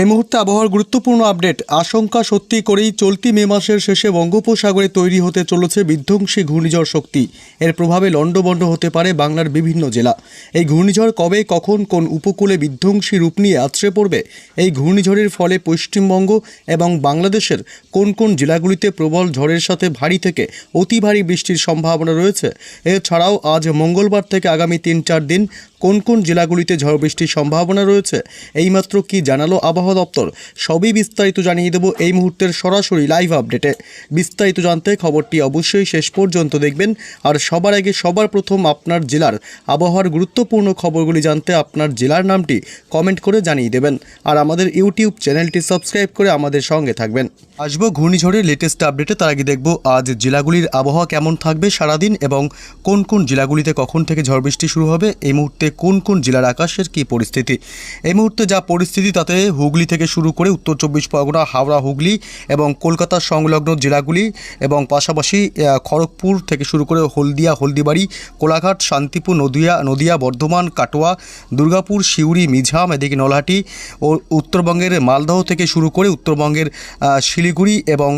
এই মুহূর্তে আবহাওয়ার গুরুত্বপূর্ণ আপডেট। আশঙ্কা সত্যি করেই চলতি মে মাসের শেষে বঙ্গোপসাগরে তৈরি হতে চলেছে বিধ্বংসী ঘূর্ণিঝড় শক্তি। এর প্রভাবে লণ্ডভণ্ড হতে পারে বাংলার বিভিন্ন জেলা। এই ঘূর্ণিঝড় কবে, কখন, কোন উপকূলে বিধ্বংসী রূপ নিয়ে আছড়ে পড়বে, এই ঘূর্ণিঝড়ের ফলে পশ্চিমবঙ্গ এবং বাংলাদেশের কোন কোন জেলাগুলিতে প্রবল ঝড়ের সাথে ভারী থেকে অতি ভারী বৃষ্টির সম্ভাবনা রয়েছে, এছাড়াও আজ মঙ্গলবার থেকে আগামী তিন চার দিন কোন কোন জেলাগুলিতে ঝড় বৃষ্টির সম্ভাবনা রয়েছে, এইমাত্র কি জানালো আবহাওয়া দপ্তর? সবই বিস্তারিত জানিয়ে দেবো এই মুহূর্তের সরাসরি লাইভ আপডেটে বিস্তারিত জানতে খবরটি অবশ্যই শেষ পর্যন্ত দেখবেন। আর সবার আগে, সবার প্রথম আপনার জেলার আবহাওয়ার গুরুত্বপূর্ণ খবরগুলি জানতে আপনার জেলার নামটি কমেন্ট করে জানিয়ে দেবেন। আর আমাদের ইউটিউব চ্যানেলটি সাবস্ক্রাইব করে আমাদের সঙ্গে থাকবেন। আসব ঘূর্ণিঝড়ের লেটেস্ট আপডেটে তার আগে দেখব আজ জেলাগুলির আবহাওয়া কেমন থাকবে সারাদিন এবং কোন কোন জেলাগুলিতে কখন থেকে ঝড় বৃষ্টি শুরু হবে এই মুহূর্তে কোন কোন জেলার আকাশের কী পরিস্থিতি? এই মুহূর্তে যা পরিস্থিতি তাতে হুগলি থেকে শুরু করে উত্তর চব্বিশ পরগনা হাওড়া হুগলি এবং কলকাতার সংলগ্ন জেলাগুলি এবং পাশাপাশি খড়গপুর থেকে শুরু করে হলদিয়া হলদিবাড়ি কোলাঘাট শান্তিপুর নদিয়া নদিয়া বর্ধমান কাটোয়া দুর্গাপুর সিউড়ি মিঝাম এদিকে নলহাটি ও উত্তরবঙ্গের মালদহ থেকে শুরু করে উত্তরবঙ্গের আহ, শিলিগুড়ি এবং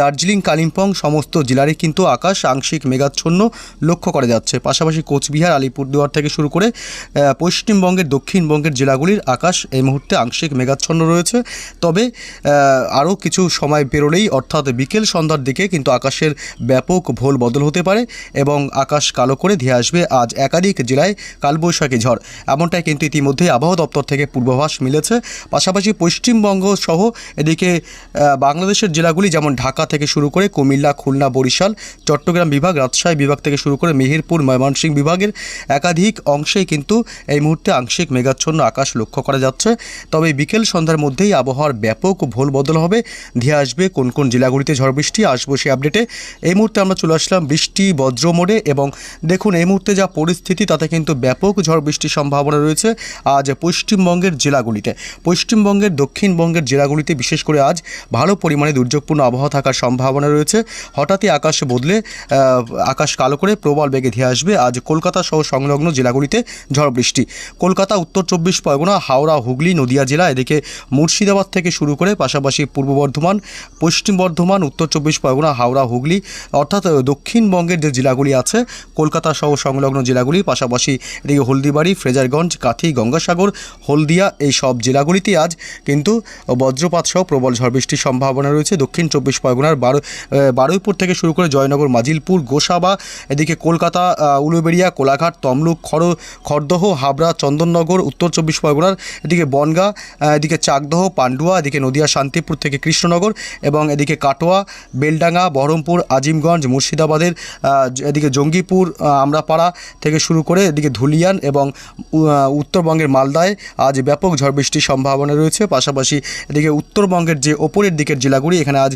দার্জিলিং কালিম্পং সমস্ত জেলারই কিন্তু আকাশ আংশিক মেঘাচ্ছন্ন লক্ষ্য করা যাচ্ছে। পাশাপাশি কোচবিহার আলিপুরদুয়ার থেকে শুরু করে পশ্চিমবঙ্গের দক্ষিণবঙ্গের জেলাগুলির আকাশ এই মুহূর্তে আংশিক মেঘাচ্ছন্ন রয়েছে। তবে আরও কিছু সময় পেরোলেই অর্থাৎ বিকেল সন্ধ্যার দিকে কিন্তু আকাশের ব্যাপক ভোল বদল হতে পারে এবং আকাশ কালো করে ধেয়ে আসবে আজ একাধিক জেলায় কালবৈশাখী ঝড়। এমনটাই কিন্তু ইতিমধ্যেই আবহাওয়া দপ্তর থেকে পূর্বাভাস মিলেছে। পাশাপাশি পশ্চিমবঙ্গ সহ এদিকে আহ, বাংলাদেশের জেলাগুলি, যেমন ঢাকা থেকে শুরু করে কুমিল্লা, খুলনা, বরিশাল, চট্টগ্রাম বিভাগ, রাজশাহী বিভাগ থেকে শুরু করে মেহেরপুর, ময়মনসিংহ বিভাগের একাধিক অংশেই কিন্তু এই মুহূর্তে আংশিক মেঘাচ্ছন্ন আকাশ লক্ষ্য করা যাচ্ছে। তবে বিকেল সন্ধ্যার মধ্যেই আবহাওয়ার ব্যাপক ভোল বদল হবে। ধেয়ে আসবে কোন কোন জেলাগুলিতে ঝড় বৃষ্টি, আসব সেই আপডেটে। এই মুহূর্তে আমরা চলে আসলাম বৃষ্টি বজ্র মোড়ে এবং দেখুন এই মুহূর্তে যা পরিস্থিতি, তাতে কিন্তু ব্যাপক ঝড় বৃষ্টির সম্ভাবনা রয়েছে আজ পশ্চিমবঙ্গের জেলাগুলিতে। পশ্চিমবঙ্গের দক্ষিণবঙ্গের জেলাগুলিতে বিশেষ করে আজ ভালো পরিমাণে দুর্যোগপূর্ণ আবহাওয়া থাকার সম্ভাবনা রয়েছে। হঠাৎই আকাশ বদলে আকাশ কালো করে প্রবল বেগে ধেয়ে আসবে। আজ কলকাতা সহ সংলগ্ন জেলাগুলিতে ঝড় বৃষ্টি। কলকাতা, উত্তর চব্বিশ পরগনা, হাওড়া, হুগলি, নদিয়া জেলা, এদিকে মুর্শিদাবাদ থেকে শুরু করে পাশাপাশি পূর্ব বর্ধমান, পশ্চিম বর্ধমান, উত্তর চব্বিশ পরগনা, হাওড়া, হুগলি, অর্থাৎ দক্ষিণবঙ্গের যে জেলাগুলি আছে, কলকাতা সহ সংলগ্ন জেলাগুলি, পাশাপাশি এদিকে হলদিবাড়ি, ফ্রেজারগঞ্জ, কাথি, গঙ্গাসাগর, হলদিয়া, এই সব জেলাগুলিতে আজ কিন্তু বজ্রপাত সহ প্রবল ঝড় বৃষ্টির সম্ভাবনা রয়েছে দক্ষিণ চব্বিশ পরগনার বারো বারুইপুর থেকে শুরু করে জয়নগর, মাজিলপুর, গোসাবা, এদিকে কলকাতা উলুবেড়িয়া, কোলাঘাট, তমলুক, খড় খড়দহ, হাবড়া, চন্দননগর, উত্তর চব্বিশ পরগনার, এদিকে বনগা এদিকে চাকদহ, পান্ডুয়া, এদিকে নদিয়া, শান্তিপুর থেকে কৃষ্ণনগর এবং এদিকে কাটোয়া, বেলডাঙ্গা, বহরমপুর, আজিমগঞ্জ, মুর্শিদাবাদের এদিকে জঙ্গিপুর আমরাপাড়া থেকে শুরু করে এদিকে ধুলিয়ান এবং উত্তরবঙ্গের মালদায় আজ ব্যাপক ঝড় বৃষ্টির সম্ভাবনা রয়েছে। পাশাপাশি এদিকে উত্তরবঙ্গের যে ওপরের দিকের জেলাগুলি এখানে আজ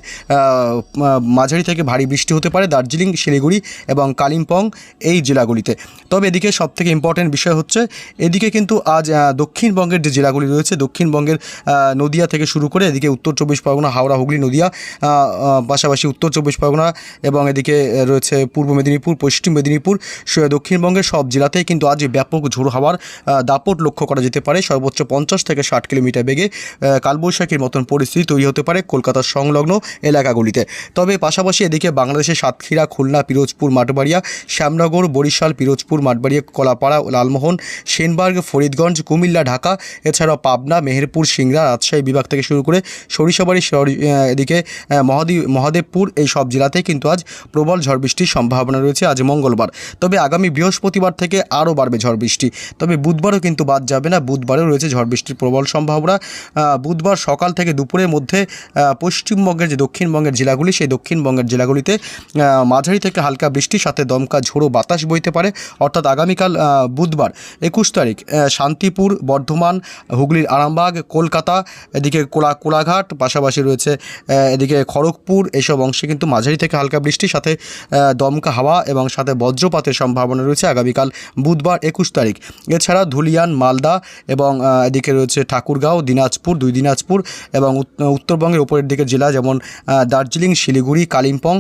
মাঝারি থেকে ভারী বৃষ্টি হতে পারে দার্জিলিং, শিলিগুড়ি এবং কালিম্পং এই জেলাগুলিতে। তবে এদিকে সবথেকে ইম্পর্টেন্ট বিষয় হচ্ছে, এদিকে কিন্তু আজ দক্ষিণবঙ্গের যে জেলাগুলি রয়েছে, দক্ষিণবঙ্গের নদিয়া থেকে শুরু করে এদিকে উত্তর চব্বিশ পরগনা, হাওড়া, হুগলি, নদিয়া পাশাপাশি উত্তর চব্বিশ পরগনা এবং এদিকে রয়েছে পূর্ব মেদিনীপুর, পশ্চিম মেদিনীপুর দক্ষিণবঙ্গের সব জেলাতেই কিন্তু আজ ব্যাপক ঝোড়ো হাওয়ার দাপট লক্ষ্য করা যেতে পারে। সর্বোচ্চ পঞ্চাশ থেকে ষাট কিলোমিটার বেগে কালবৈশাখীর মতন পরিস্থিতি তৈরি হতে পারে। কলকাতার সংলগ্ন এলাকাগুলিতে। তবে পাশাপাশি এদিকে বাংলাদেশের সাতক্ষীরা খুলনা পিরোজপুর মাঠবাড়িয়া শ্যামনগর বরিশাল পিরোজপুর মাঠবাড়িয়া কলাপাড়া লালমোহন সেনবার্গ ফরিদগঞ্জ কুমিল্লা ঢাকা এছাড়াও পাবনা মেহেরপুর সিংড়া রাজশাহী বিভাগ থেকে শুরু করে সরিষাবাড়ি সরি- এদিকে আহ, মহাদি মহাদেবপুর এই সব জেলাতেই কিন্তু আজ প্রবল ঝড় বৃষ্টির সম্ভাবনা রয়েছে আজ মঙ্গলবার। তবে আগামী বৃহস্পতিবার থেকে আরও বাড়বে ঝড় বৃষ্টি। তবে বুধবারও কিন্তু বাদ যাবে না বুধবারেও রয়েছে ঝড় বৃষ্টির প্রবল সম্ভাবনা। বুধবার সকাল থেকে দুপুরের মধ্যে আহ, পশ্চিমবঙ্গের যে দক্ষিণবঙ্গের জেলাগুলি, সেই দক্ষিণবঙ্গের জেলাগুলিতে মাঝারি থেকে হালকা বৃষ্টির সাথে দমকা ঝোড়ো বাতাস বইতে পারে। অর্থাৎ আগামীকাল বুধবার, একুশ তারিখ শান্তিপুর, বর্ধমান, হুগলির আরামবাগ, কলকাতা, এদিকে কোলা, কোলাঘাট, পাশাপাশি রয়েছে এদিকে খড়গপুর, এসব অংশে কিন্তু মাঝারি থেকে হালকা বৃষ্টির সাথে দমকা হাওয়া এবং সাথে বজ্রপাতের সম্ভাবনা রয়েছে আগামীকাল বুধবার, একুশ তারিখ। এছাড়া ধুলিয়ান, মালদা এবং এদিকে রয়েছে ঠাকুরগাঁও, দিনাজপুর, দুই দিনাজপুর এবং উত্তরবঙ্গের উপরের দিকে দিকের জেলা, যেমন দার্জিলিং, শিলিগুড়ি, কালিম্পং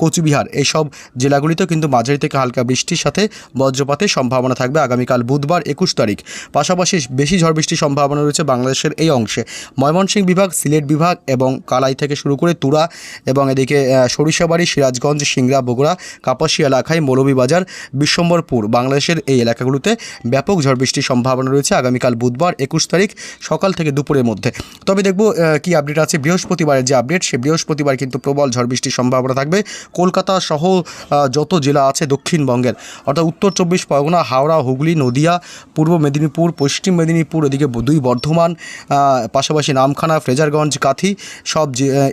কোচবিহার, এইসব জেলাগুলিতেও কিন্তু মাঝারি থেকে হালকা বৃষ্টির সাথে বজ্রপাতের সম্ভাবনা থাকবে আগামীকাল বুধবার একুশ তারিখ। পাশাপাশি বেশি ঝড় বৃষ্টির সম্ভাবনা রয়েছে বাংলাদেশের এই অংশে। ময়মনসিংহ বিভাগ, সিলেট বিভাগ এবং কালাই থেকে শুরু করে তুরা এবং এদিকে সরিষাবাড়ি, সিরাজগঞ্জ, সিংড়া, বগুড়া কাপাসী এলাকায় মৌলভীবাজার বিশ্বম্বরপুর বাংলাদেশের এই এলাকাগুলোতে ব্যাপক ঝড় বৃষ্টির সম্ভাবনা রয়েছে আগামীকাল বুধবার একুশ তারিখ সকাল থেকে দুপুরের মধ্যে। তবে দেখব কি আপডেট আছে বৃহস্পতিবারের যে আপডেট সে বৃহস্পতিবার কিন্তু প্রবল ঝড় বৃষ্টির সম্ভাবনা থাকবে। কলকাতা সহ যত জেলা আছে দক্ষিণবঙ্গের, অর্থাৎ উত্তর চব্বিশ পরগনা, হাওড়া, হুগলি, নদিয়া, পূর্ব মেদিনীপুর, পশ্চিম মেদিনীপুর, এদিকে দুই বর্ধমান পাশাপাশি নামখানা, ফ্রেজারগঞ্জ, কাথি, সব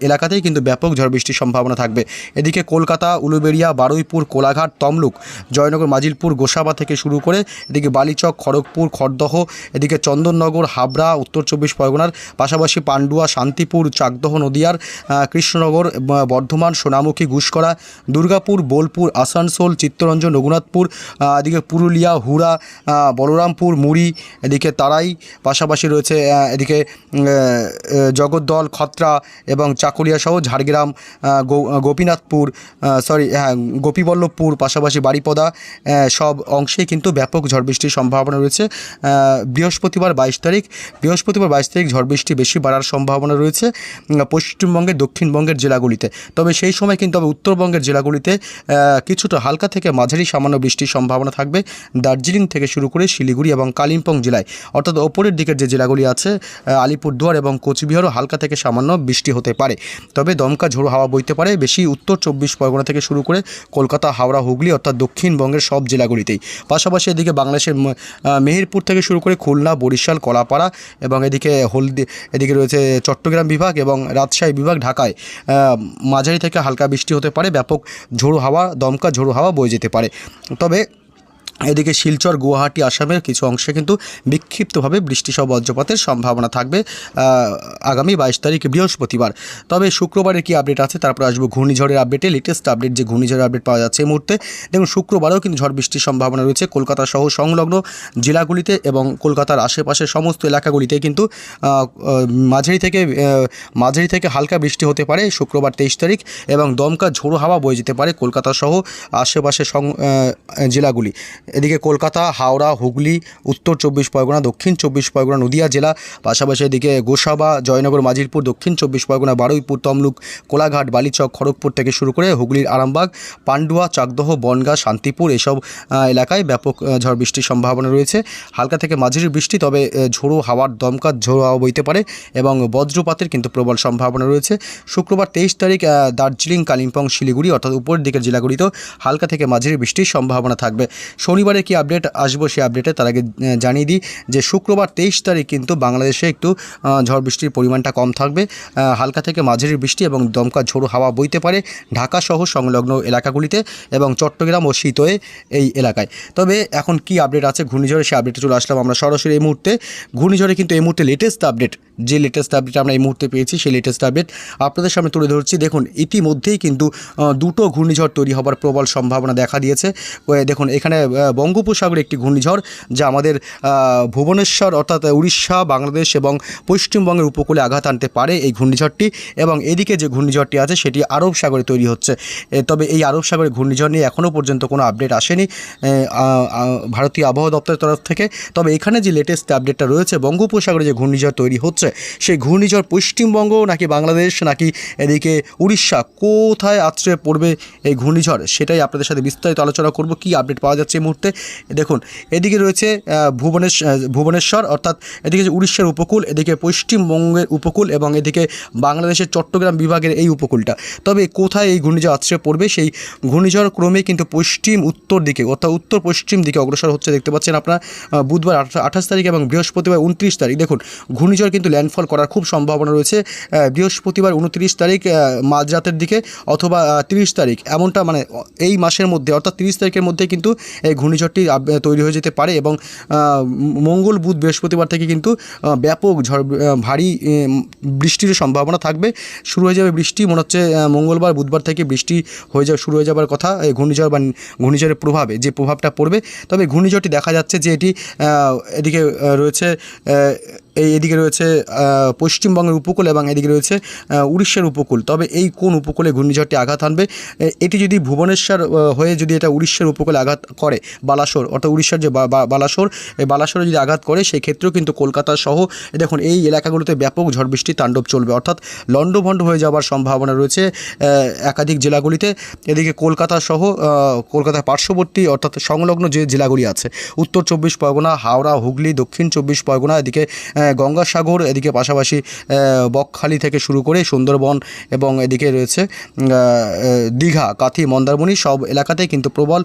এলাকাতেই কিন্তু ব্যাপক ঝড় বৃষ্টির সম্ভাবনা থাকবে। এদিকে কলকাতা, উলুবেড়িয়া, বারুইপুর, কোলাঘাট, তমলুক, জয়নগর, মাজিলপুর, গোসাবা থেকে শুরু করে এদিকে বালিচক, খড়গপুর, খড়দহ, এদিকে চন্দননগর, হাবড়া, উত্তর চব্বিশ পরগনার, পাশাপাশি পান্ডুয়া, শান্তিপুর চাকদহ নদিয়ার কৃষ্ণনগর বর্ধমান, সোনামুখী ঘুষকরা দুর্গাপুর, বোলপুর, আসানসোল, চিত্তরঞ্জন, রঘুনাথপুর এদিকে পুরুলিয়া, হুড়া বলরামপুর, মুড়ি, এদিকে তারাই, পাশাপাশি রয়েছে এদিকে জগদ্দল, খত্রা এবং চাকুলিয়া সহ ঝাড়গ্রাম গোপীনাথপুর সরি হ্যাঁ গোপীবল্লভপুর, পাশাপাশি বাড়িপদা সব অংশেই কিন্তু ব্যাপক ঝড় বৃষ্টির সম্ভাবনা রয়েছে। বৃহস্পতিবার বাইশ তারিখ, বৃহস্পতিবার বাইশ তারিখ ঝড় বৃষ্টি বেশি বাড়ার সম্ভাবনা রয়েছে। পশ্চিমবঙ্গের দক্ষিণবঙ্গের জেলাগুলিতে। তবে সেই সময় কিন্তু আবার উত্তরবঙ্গের জেলাগুলিতে কিছুটা হালকা থেকে মাঝারি সামান্য বৃষ্টির সম্ভাবনা থাকবে। দার্জিলিং থেকে শুরু করে শিলিগুড়ি এবং কালিম্পং জেলায়, অর্থাৎ ওপরের দিকের যে জেলাগুলি আছে আলিপুরদুয়ার এবং কোচবিহারও হালকা থেকে সামান্য বৃষ্টি হতে পারে। তবে দমকা ঝোড়ো হাওয়া বইতে পারে। বেশি উত্তর চব্বিশ পরগনা থেকে শুরু করে কলকাতা, হাওড়া, হুগলি, অর্থাৎ দক্ষিণবঙ্গের সব জেলাগুলিতেই। পাশাপাশি এদিকে বাংলাদেশের মেহেরপুর থেকে শুরু করে খুলনা, বরিশাল, কলাপাড়া এবং এদিকে হলদি, এদিকে রয়েছে চট্টগ্রাম বিভাগ এবং রাজশাহী বিভাগ ঢাকায় মাঝারি থেকে হালকা বৃষ্টি হতে পারে, ব্যাপক ঝোড়ো হাওয়া, দমকা ঝোড়ো হাওয়া বয়ে যেতে পারে। তবে এদিকে শিলচর, গুয়াহাটি, আসামের কিছু অংশে কিন্তু বিক্ষিপ্তভাবে বৃষ্টি সহ বজ্রপাতের সম্ভাবনা থাকবে আগামী বাইশ তারিখ বৃহস্পতিবার। তবে শুক্রবারের কি আপডেট আছে তারপর আসব ঘূর্ণিঝড়ের আপডেটে। লেটেস্ট আপডেট যে ঘূর্ণিঝড়ের আপডেট পাওয়া যাচ্ছে এই মুহূর্তে, দেখুন শুক্রবারেও কিন্তু ঝড় বৃষ্টির সম্ভাবনা রয়েছে। কলকাতা সহ সংলগ্ন জেলাগুলিতে এবং কলকাতার আশেপাশের সমস্ত এলাকাগুলিতে কিন্তু মাঝারি থেকে মাঝারি থেকে হালকা বৃষ্টি হতে পারে শুক্রবার তেইশ তারিখ এবং দমকা ঝোড়ো হাওয়া বয়ে যেতে পারে কলকাতা সহ আশেপাশের জেলাগুলি। এদিকে কলকাতা, হাওড়া, হুগলি, উত্তর চব্বিশ পরগনা, দক্ষিণ চব্বিশ পরগনা, নদিয়া জেলা, পাশাপাশি এদিকে গোসাবা, জয়নগর, মাজিলপুর, দক্ষিণ চব্বিশ পরগনা, বারুইপুর, তমলুক, কোলাঘাট, বালিচক, খড়গপুর থেকে শুরু করে হুগলির আরামবাগ, পান্ডুয়া, চাকদহ, বনগাঁ, শান্তিপুর এসব এলাকায় ব্যাপক ঝড় বৃষ্টির সম্ভাবনা রয়েছে। হালকা থেকে মাঝারি বৃষ্টি, তবে ঝোড়ো হাওয়ার দমকা ঝোড়ো হাওয়া বইতে পারে এবং বজ্রপাতের কিন্তু প্রবল সম্ভাবনা রয়েছে। শুক্রবার তেইশ তারিখ দার্জিলিং, কালিম্পং, শিলিগুড়ি অর্থাৎ উপরের দিকের জেলাগুলিতেও হালকা থেকে মাঝারি বৃষ্টির সম্ভাবনা থাকবে। শনিবারে কি আপডেট আসব সেই আপডেটে তার আগে জানিয়ে দিই যে শুক্রবার তেইশ তারিখ কিন্তু বাংলাদেশে একটু ঝড় বৃষ্টির পরিমাণটা কম থাকবে। হালকা থেকে মাঝারি বৃষ্টি এবং দমকা ঝোড়ো হাওয়া বইতে পারে ঢাকা সহ সংলগ্ন এলাকাগুলিতে এবং চট্টগ্রাম ও শীতয়ে এই এলাকায়। তবে এখন কি আপডেট আছে? ঘূর্ণিঝড়ে সেই আপডেটে চলে আসলাম আমরা সরাসরি এই মুহূর্তে। ঘূর্ণিঝড়ে কিন্তু এই মুহূর্তে লেটেস্ট আপডেট যে লেটেস্ট আপডেট আমরা এই মুহূর্তে পেয়েছি সেই লেটেস্ট আপডেট আপনাদের সামনে তুলে ধরছি। দেখুন, ইতিমধ্যেই কিন্তু দুটো ঘূর্ণিঝড় তৈরি হবার প্রবল সম্ভাবনা দেখা দিয়েছে। দেখুন, এখানে বঙ্গোপসাগরে একটি ঘূর্ণিঝড় যা আমাদের ভুবনেশ্বর অর্থাৎ উড়িষ্যা, বাংলাদেশ এবং পশ্চিমবঙ্গের উপকূলে আঘাত আনতে পারে এই ঘূর্ণিঝড়টি এবং এদিকে যে ঘূর্ণিঝড়টি আছে সেটি আরব সাগরে তৈরি হচ্ছে। তবে এই আরব সাগরের ঘূর্ণিঝড় নিয়ে এখনও পর্যন্ত কোনো আপডেট আসেনি ভারতীয় আবহাওয়া দপ্তরের তরফ থেকে। তবে এখানে যে লেটেস্ট আপডেটটা রয়েছে, বঙ্গোপসাগরে যে ঘূর্ণিঝড় তৈরি হচ্ছে, সেই ঘূর্ণিঝড় পশ্চিমবঙ্গ নাকি বাংলাদেশ নাকি এদিকে উড়িষ্যা কোথায় আশ্রয়ে পড়বে এই ঘূর্ণিঝড়, সেটাই আপনাদের সাথে বিস্তারিত আলোচনা করব। কি আপডেট পাওয়া যাচ্ছে এই দেখুন এদিকে রয়েছে আহ, ভুবনেশ ভুবনেশ্বর অর্থাৎ এদিকে উড়িষ্যার উপকূল এদিকে পশ্চিমবঙ্গের উপকূল এবং এদিকে বাংলাদেশের চট্টগ্রাম বিভাগের এই উপকূলটা। তবে কোথায় এই ঘূর্ণিঝড় আশ্রয় পড়বে? সেই ঘূর্ণিঝড় ক্রমে কিন্তু পশ্চিম উত্তর দিকে অর্থাৎ উত্তর পশ্চিম দিকে অগ্রসর হচ্ছে দেখতে পাচ্ছেন আপনার বুধবার আঠাশ তারিখ এবং বৃহস্পতিবার উনত্রিশ তারিখ। দেখুন ঘূর্ণিঝড় কিন্তু ল্যান্ডফল করার খুব সম্ভাবনা রয়েছে বৃহস্পতিবার উনত্রিশ তারিখ মাঝরাতের দিকে অথবা তিরিশ তারিখ এমনটা মানে এই মাসের মধ্যে অর্থাৎ তিরিশ তারিখের মধ্যে কিন্তু এই ঘূর্ণিঝড়টি তৈরি হয়ে যেতে পারে এবং মঙ্গল বুধ বৃহস্পতিবার থেকে কিন্তু ব্যাপক ঝড় ভারী বৃষ্টির সম্ভাবনা থাকবে। শুরু হয়ে যাবে বৃষ্টি, মনে হচ্ছে মঙ্গলবার, বুধবার থেকে বৃষ্টি হয়ে যাওয়া শুরু হয়ে যাবার কথা এই ঘূর্ণিঝড় বা ঘূর্ণিঝড়ের প্রভাবে, যে প্রভাবটা পড়বে। তবে ঘূর্ণিঝড়টি দেখা যাচ্ছে যে এটি এদিকে রয়েছে এই এদিকে রয়েছে পশ্চিমবঙ্গের উপকূল এবং এদিকে রয়েছে উড়িষ্যার উপকূল। তবে এই কোন উপকূলে ঘূর্ণিঝড়টি আঘাত আনবে এটি যদি ভুবনেশ্বর হয়ে যদি এটা উড়িষ্যার উপকূলে আঘাত করে, বালাসোর, অর্থাৎ উড়িষ্যার যে বালাসোর এই বালাসোরে যদি আঘাত করে সেই ক্ষেত্রেও কিন্তু কলকাতা সহ দেখুন, এই এলাকাগুলোতে ব্যাপক ঝড় বৃষ্টি তাণ্ডব চলবে। অর্থাৎ লণ্ডভণ্ড হয়ে যাওয়ার সম্ভাবনা রয়েছে একাধিক জেলাগুলিতে। এদিকে কলকাতা সহ কলকাতার পার্শ্ববর্তী, অর্থাৎ সংলগ্ন যে জেলাগুলি আছে, উত্তর চব্বিশ পরগনা, হাওড়া, হুগলি, দক্ষিণ চব্বিশ পরগনা, এদিকে গঙ্গাসাগর, এদিকে পাশাপাশি বকখালি থেকে শুরু করে সুন্দরবন এবং এদিকে রয়েছে দীঘা, কাথি, মন্দারমণি সব এলাকাতেই কিন্তু প্রবল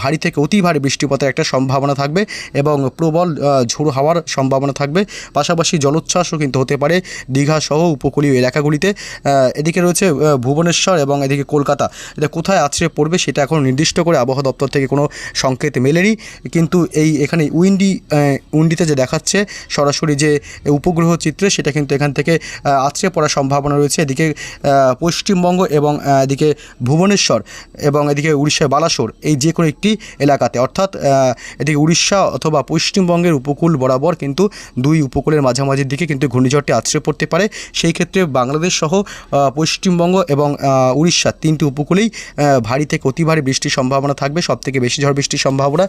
ভারী থেকে অতি ভারী বৃষ্টিপাতের একটা সম্ভাবনা থাকবে এবং প্রবল ঝোড়ো হাওয়ার সম্ভাবনা থাকবে। পাশাপাশি জলোচ্ছ্বাসও কিন্তু হতে পারে দীঘা সহ উপকূলীয় এলাকাগুলিতে। এদিকে রয়েছে ভুবনেশ্বর এবং এদিকে কলকাতা। এটা কোথায় আছড়ে পড়বে সেটা এখন নির্দিষ্ট করে আবহাওয়া দপ্তর থেকে কোনো সংকেত মেলেনি। কিন্তু এই এখানে উইন্ডি উইন্ডিতে যে দেখাচ্ছে, সরাসরি যে উপগ্রহ চিত্রে সেটা কিন্তু এখান থেকে আছড়ে পড়ার সম্ভাবনা রয়েছে। এদিকে পশ্চিমবঙ্গ এবং এদিকে ভুবনেশ্বর এবং এদিকে উড়িষ্যার বালাসোর, এই যে কোনো একটি এলাকাতে। অর্থাৎ এদিকে উড়িষ্যা অথবা পশ্চিমবঙ্গের উপকূল বরাবর কিন্তু দুই উপকূলের মাঝামাঝির দিকে কিন্তু ঘূর্ণিঝড়টি আছড়ে পড়তে পারে। সেই ক্ষেত্রে বাংলাদেশ সহ পশ্চিমবঙ্গ এবং উড়িষ্যার তিনটি উপকূলেই ভারী থেকে অতি ভারী বৃষ্টির সম্ভাবনা থাকবে সব থেকে বেশি ঝড় বৃষ্টির সম্ভাবনা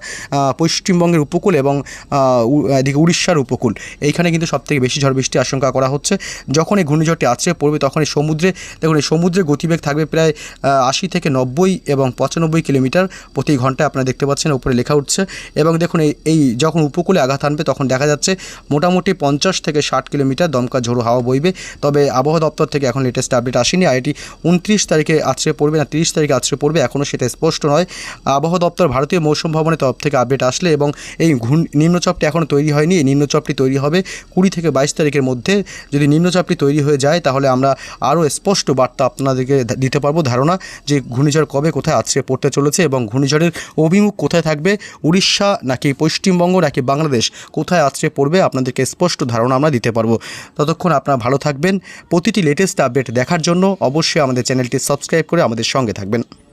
পশ্চিমবঙ্গের উপকূল এবং এদিকে উড়িষ্যার উপকূল। এইখানে কিন্তু সব থেকে বেশি ঝড় বৃষ্টি আশঙ্কা করা হচ্ছে। যখন এই ঘূর্ণিঝড়টি আছড়ে পড়বে তখন এই সমুদ্রে, দেখুন এই সমুদ্রের গতিবেগ থাকবে প্রায় আশি থেকে নব্বই এবং পঁচানব্বই কিলোমিটার প্রতি ঘন্টায় আপনারা দেখতে পাচ্ছেন, উপরে লেখা উঠছে। এবং দেখুন এই এই যখন উপকূলে আঘাত আনবে তখন দেখা যাচ্ছে মোটামুটি পঞ্চাশ থেকে ষাট কিলোমিটার দমকা ঝোড়ো হাওয়া বইবে। তবে আবহাওয়া দপ্তর থেকে এখন লেটেস্ট আপডেট আসেনি। আর এটি উনত্রিশ তারিখে আছড়ে পড়বে না, তিরিশ তারিখে আছড়ে পড়বে এখনও সেটা স্পষ্ট নয়। আবহাওয়া দপ্তর ভারতীয় মৌসুম ভবনের তরফ থেকে আপডেট আসলে এবং এই ঘূর্ণ, নিম্নচাপটি এখনও তৈরি হয়নি, এই নিম্নচাপটি তৈরি হবে কুড়ি থেকে বাইশ তারিখের মধ্যে যদি নিম্নচাপটি তৈরি হয়ে যায়, তাহলে আমরা আরও স্পষ্ট বার্তা আপনাদেরকে দিতে পারব। ধারণা যে ঘূর্ণিঝড় কবে কোথায় আছড়ে পড়তে চলেছে এবং ঘূর্ণিঝড়ের অভিমুখ কোথায় থাকবে, উড়িষ্যা নাকি পশ্চিমবঙ্গ নাকি বাংলাদেশ কোথায় আছড়ে পড়বে আপনাদেরকে স্পষ্ট ধারণা আমরা দিতে পারব। ততক্ষণ আপনারা ভালো থাকবেন। প্রতিটি লেটেস্ট আপডেট দেখার জন্য অবশ্যই আমাদের চ্যানেলটি সাবস্ক্রাইব করে আমাদের সঙ্গে থাকবেন।